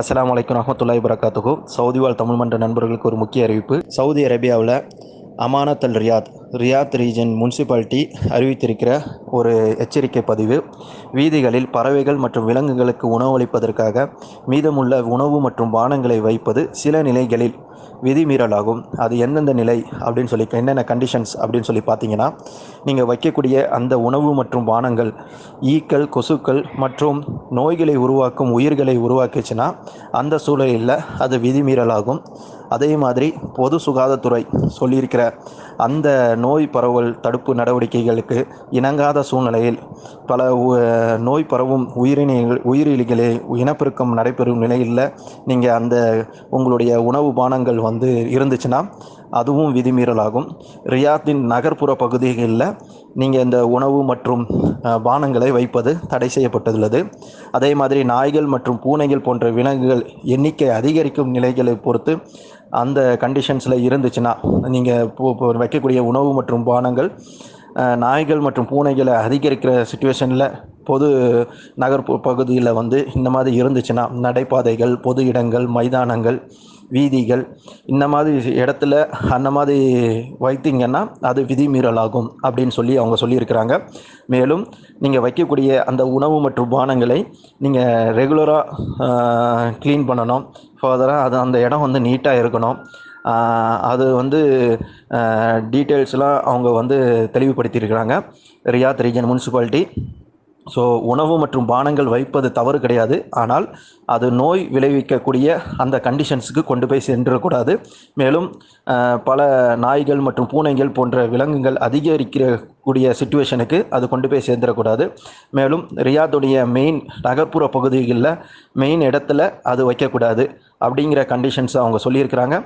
அஸ்லாம் வலைக்கம் ரஹமத்துல்லாய் வரகாத்துஹு சவுதி வாழ் தமிழ் மன்ற நண்பர்களுக்கு ஒரு முக்கிய அறிவிப்பு. சவுதி அரேபியாவில் Amanat al Riyadh Riyadh region municipality அறிவித்திருக்கிற ஒரு எச்சரிக்கை பதிவு. வீதிகளில் பறவைகள் மற்றும் விலங்குகளுக்கு உணவளிப்பதற்காக மீதமுள்ள உணவு மற்றும் பானங்களை வைப்பது சில நிலைகளில் விதிமீறலாகும். அது எந்தெந்த நிலை அப்படின்னு சொல்லி என்னென்ன கண்டிஷன்ஸ் அப்படின்னு சொல்லி பார்த்தீங்கன்னா நீங்கள் வைக்கக்கூடிய அந்த உணவு மற்றும் பானங்கள் ஈக்கள் கொசுக்கள் மற்றும் நோய்களை உருவாக்கும் உயிர்களை உருவாக்குச்சுன்னா அந்த சூழலில் அது விதிமீறலாகும். அதே மாதிரி பொது சுகாதாரத்துறை சொல்லியிருக்கிற அந்த நோய் பரவல் தடுப்பு நடவடிக்கைகளுக்கு இணங்காத சூழ்நிலையில் பல உ- நோய் பரவும் உயிரினங்கள் உயிரிலிகளே இனப்பெருக்கம் நடைபெறும் நிலையில் நீங்கள் அந்த உங்களுடைய உணவு பானங்கள் வந்து இருந்துச்சுன்னா அதுவும் விதிமீறலாகும். ரியாத்தின் நகர்ப்புற பகுதிகளில் நீங்கள் இந்த உணவு மற்றும் பானங்களை வைப்பது தடை செய்யப்பட்டுள்ளது. அதே மாதிரி நாய்கள் மற்றும் பூனைகள் போன்ற விலங்குகள் எண்ணிக்கை அதிகரிக்கும் நிலைகளை பொறுத்து அந்த கண்டிஷன்ஸில் இருந்துச்சுன்னா நீங்கள் வைக்கக்கூடிய உணவு மற்றும் பானங்கள் நாய்கள் மற்றும் பூனைகளை அதிகரிக்கிற சுச்சுவேஷனில் பொது நகர்ப்புற பகுதியில் வந்து இந்த மாதிரி இருந்துச்சுன்னா நடைபாதைகள் பொது இடங்கள் மைதானங்கள் வீதிகள் இந்த மாதிரி இடத்துல அந்த மாதிரி வைத்தீங்கன்னா அது விதிமீறலாகும் அப்படின்னு சொல்லி அவங்க சொல்லியிருக்கிறாங்க. மேலும் நீங்கள் வைக்கக்கூடிய அந்த உணவு மற்றும் பானங்களை நீங்கள் ரெகுலராக க்ளீன் பண்ணணும். ஃபர்தராக அது அந்த இடம் வந்து நீட்டாக இருக்கணும். அது வந்து டீட்டெயில்ஸ்லாம் அவங்க வந்து தெளிவுபடுத்தியிருக்கிறாங்க. ரியாத் ரீஜன் முனிசிபாலிட்டி ஸோ உணவு மற்றும் பானங்கள் வைப்பது தவறு கிடையாது. ஆனால் அது நோய் விளைவிக்கக்கூடிய அந்த கண்டிஷன்ஸுக்கு கொண்டு போய் சென்றக்கூடாது மேலும் பல நாய்கள் மற்றும் பூனைகள் போன்ற விலங்குகள் அதிகரிக்கிற கூடிய சுச்சுவேஷனுக்கு அது கொண்டு போய் சேர்ந்துடக்கூடாது. மேலும் ரியாத்துடைய மெயின் நகர்ப்புற பகுதிகளில் மெயின் இடத்துல அது வைக்கக்கூடாது. அப்படிங்கிற கண்டிஷன்ஸ் அவங்க சொல்லியிருக்கிறாங்க.